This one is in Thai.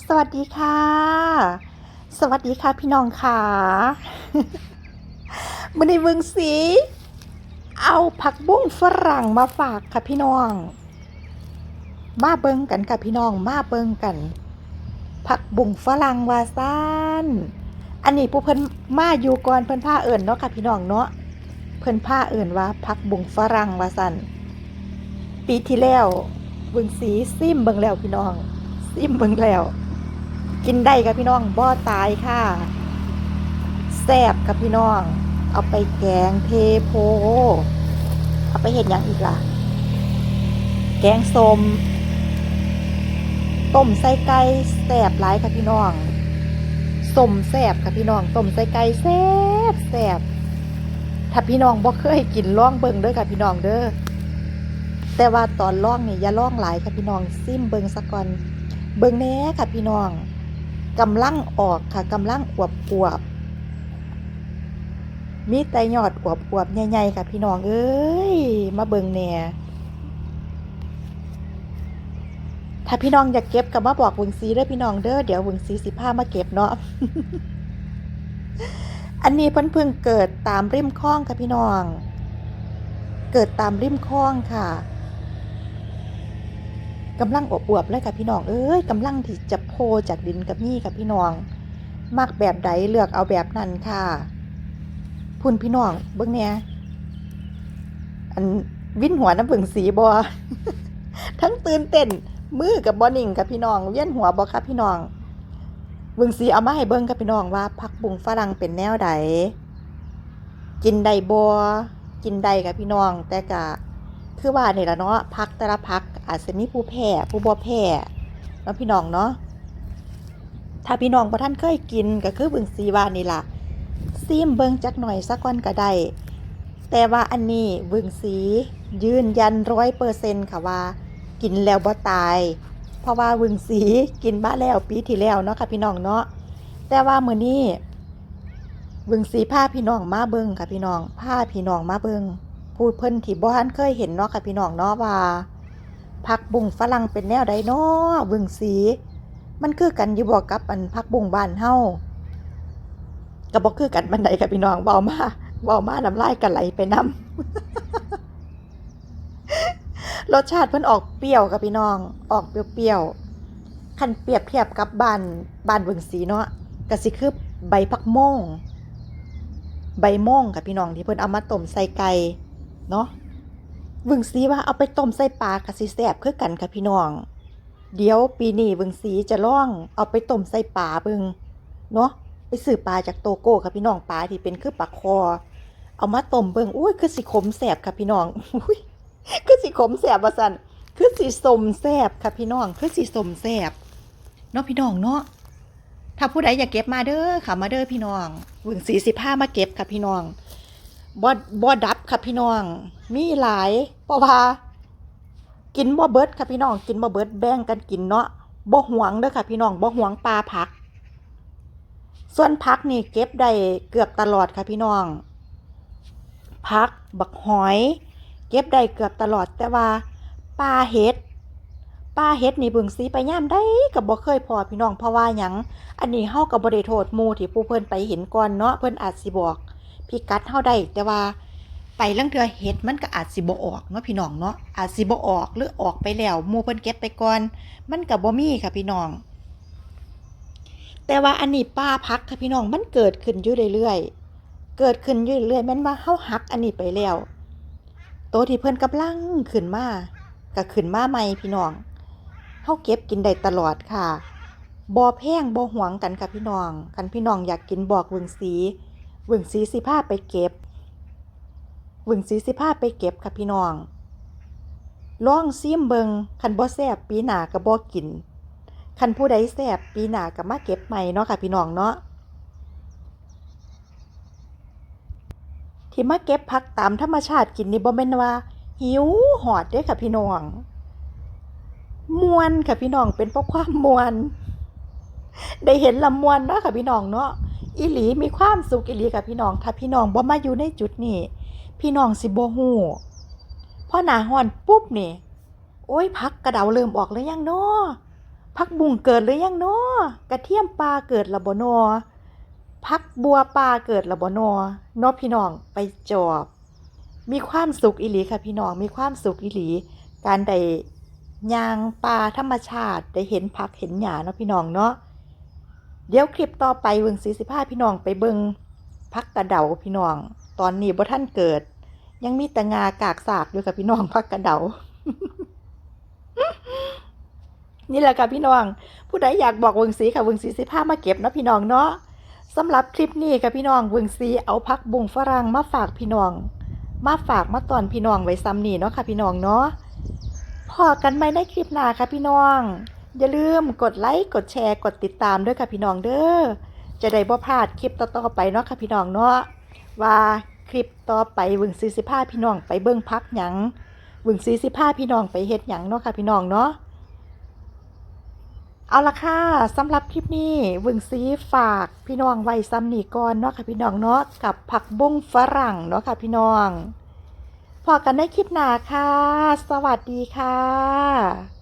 สวัสดีค่ะ สวัสดีค่ะพี่น้องค่ะมันในเมืองสี เอาผักบุ้งฝรั่งมาฝากค่ะพี่น้อง มาเบิงกันค่ะพี่น้อง มาเบิงกัน ผักบุ้งฝรั่งวาซานอันนี้ผู้เพิ่นมาอยู่ก่อนเพิ่นผ้าเอิ่นเนาะค่ะพี่น้องเนาะ เพิ่นผ้าเอิ่นว่าผักบุ้งฝรั่งวาซันปีที่แล้วเบิ่งสีซิมเบิงแล้วพี่น้องซิมเบิงแล้ว กินได้กับพี่น้องบ่ตายค่ะแซ่บกับพี่น้อง เอาไปแกงเทโพ เอาไปเห็ดหยังอีกล่ะ แกงสมต้มใส่ไก่แซ่บหลายค่ะพี่น้องสมแซ่บค่ะพี่น้องต้มใส่ไก่แซ่บแซ่บถ้าพี่น้องบ่เคยกินล่องเบิงเด้อค่ะพี่น้องเด้อแต่ว่าตอนล่องนี่อย่าล่องหลายค่ะพี่น้องซิมเบิงซะก่อนเบิงแน่ค่ะพี่น้อง กำลังออกค่ะกำลังอวบอวบมีแต่ยอดอวบอวบใหญ่ๆค่ะ พี่น้องเอ้ยมาเบิงแหน่ถ้าพี่น้องอยากเก็บก็มาบอกวงซีเด้อพี่น้องเด้อเดี๋ยววงซีสิพามาเก็บเนาะอันนี้เพิ่นเพิ่งเกิดตามริมคลองค่ะพี่น้อง เกิดตามริมคลองค่ะ กำลังอวบๆเลยค่ะพี่น้อง เอ้ยกำลังที่จะโพจากดินกับนี่ค่ะพี่น้อง มักแบบใดเลือกเอาแบบนั้นค่ะพุ่นพี่น้องเบิ่งเนี่ยอันวิ่นหัวน้ำผึ้งสีบอทั้งตื่นเต้นมือกับบอนิ่งกับพี่น้อง เวียนหัวบอค่ะพี่น้องเบิ่งสีเอามาให้เบิ่งกับพี่น้องว่าผักบุ้งฝรั่งเป็นแนวใดกินได้บอกินได้กับพี่น้องแต่กะ คือว่าเนี่ยละเนาะพักแต่ละพักอาจจะมีผู้แพ้ผู้บ่แพ้เนาะพี่น้องเนาะถ้าพี่น้องบ่ท่านเคยกินก็คือบิ่งซีว่านี่ล่ะซีมเบิ่งจักหน่อยสักก่อนก็ได้แต่ว่าอันนี้บิ่งสียืนยันร้อยเปอร์เซ็นต์ค่ะว่า กินแล้วบ่ตาย เพราะว่าบิ่งสีกินมาแล้วปีที่แล้วเนาะค่ะพี่น้องเนาะแต่ว่ามื้อนี้บิ่งสีพาพี่น้องมาเบิ่งค่ะพี่น้องพาพี่น้องมาเบิ่ง พูดเพิ่นที่บ่ทันเคยเห็นเนาะค่ะพี่น้องเนาะว่าผักบุ้งฝรั่งเป็นแนวใดเนาะบิ่งสี มันคือกันอยู่บ่กับอันผักบุ้งบ้านเฮาก็บ่คือกันปานใดค่ะพี่น้องเว้ามาเว้ามาน้ำลายกันไหลไปนํรสชาติเพิ่นออกเปรี้ยวค่ะพี่น้อง ออกเปรี้ยวๆคันเปรียบเทียบกับบ้านบ้านบิ่งสีเนาะก็สิคือใบผักม่งใบม่งค่ะพี่น้องที่เพิ่นเอามาต้มใส่ไก่ เนาะเบิ่งสีว่าเอาไปต้มใส่ปลากะสิแซบคือกันค่ะพี่น้อง เดี๋ยวปีนี้เบิ่งสีจะล่องเอาไปต้มใส่ปลาเบิงเนาะไปซื้อปลาจากโตโก้ค่ะพี่น้องปลาที่เป็นคือปลาคอ เอามาต้มเบิงอุ้ยคือสิขมแซ่บค่ะพี่น้องอุ้ยคือสิขมแซ่บว่าซั่นคือสิสมแซ่บค่ะพี่น้องคือสิสมแซ่บเนาะพี่น้องเนาะถ้าผู้ใดอยากเก็บมาเด้อค่ะมาเด้อพี่น้องวึงสีสิบห้ามาเก็บค่ะพี่น้อง บ่บ่ดับค่ะพี่น้อง มีหลายเพราะว่ากินบ่เบิดค่ะพี่น้อง กินบ่เบิดแบ่งกันกินเนาะบ่หวงเด้อค่ะพี่น้องบ่หวงปลาผัก ส่วนผักนี่เก็บได้เกือบตลอดค่ะพี่น้องผักบักหอย เก็บได้เกือบตลอดแต่ว่าปลาเห็ดปลาเห็ดนี่เบิ่งสีไปย่ามได้ก็บ่เคยพอพี่น้องเพราะว่าหยังอันนี้เฮาก็บ่ได้โทษหมู่ที่ผู้เพิ่นไปเห็นก่อนเนาะเพิ่นอาจสิบอก พิกัดเฮาได้แต่ว่าไปลังเทือเฮ็ดมันก็อาจสิบ่ออกเนาะพี่น้องเนาะอาจสิบ่ออกหรือออกไปแล้วหมู่เพิ่นเก็บไปก่อน มันก็บ่มีค่ะพี่น้อง แต่ว่าอันนี้ป้าพักค่ะพี่น้องมันเกิดขึ้นอยู่เรื่อยๆเกิดขึ้นอยู่เรื่อยๆแม่นว่าเฮาหักอันนี้ไปแล้วโตที่เพิ่นกำลังขึ้นมาก็ขึ้นมาใหม่พี่น้องเฮาเก็บกินได้ตลอดค่ะบ่แพงบ่หวงกันค่ะพี่น้องคันพี่น้องอยากกินบอกเวงสี วึงสีสิพาไปเก็บวึงสีสิพาไปเก็บค่ะพี่น้องล่องซิมเบิงคันบ่แซบปีหนาก็บ่กินคันผู้ใดแซบปีหนาก็มาเก็บใหม่เนาะค่ะพี่น้องเนาะที่มาเก็บผักตามธรรมชาติกินนี่บ่แม่นว่า หิวหอดเด้ค่ะพี่น้องมวนค่ะพี่น้องเป็นเพราะความมวน ได้เห็นลำมวนเนาะค่ะพี่น้องเนาะ อีหลีมีความสุขอีหลีค่ะพี่น้อง ถ้าพี่น้องบ่มาอยู่ในจุดนี้ พี่น้องสิบ่ฮู้พอหน้าฮ้อนปุ๊บนี่ โอ้ยพักกระเดาเริ่มออกแล้วยังเนาะพักบุ้งเกิดหรือยังเนาะกระเทียมปลาเกิดละบ่นอพักบัวปลาเกิดละบ่นอเนาะพี่น้องไปจอบ มีความสุขอีหลีค่ะพี่น้องมีความสุขอีหลี การได้ยางป่าธรรมชาติได้เห็นผักเห็นหญ้าเนาะพี่น้องเนาะ เดี๋ยวคลิปต่อไปเบิ่งสีสิพาพี่น้องไปเบิ่งพักกระเดาพี่น้อง ตอนนี้บ่ท่านเกิด ยังมีแต่งากากสากอยู่กับพี่น้องพักกระเดา นี่แหละค่ะพี่น้อง ผู้ใดอยากบอกเวิงสีค่ะเวิงสีสิพามาเก็บนะพี่น้องเนาะสำหรับคลิปนี้ค่ะพี่น้องเวิงสีเอาพักบุงฝรั่งมาฝากพี่น้อง มาฝากมาตอนพี่น้องไว้ซ้ำนี่เนาะค่ะพี่น้องเนาะพอกันไหมในคลิปหน้าค่ะพี่น้อง อย่าลืมกดไลค์กดแชร์กดติดตามด้วยค่ะพี่น้องเด้อจะได้บ่พลาดคลิปต่อๆไปเนาะค่ะพี่น้องเนาะว่าคลิปต่อไปวิงสีสิพาพี่น้องไปเบิ่งพักหยังวิงสีสิพาพี่น้องไปเฮ็ดหยังเนาะค่ะพี่น้องเนาะเอาละค่ะสำหรับคลิปนี้วึงซีฝากพี่น้องไว้ซ้ำนี่ก่อนเนาะค่ะพี่น้องเนาะกับผักบุ้งฝรั่งเนาะค่ะพี่น้องพอกันในคลิปหน้าค่ะ สวัสดีค่ะ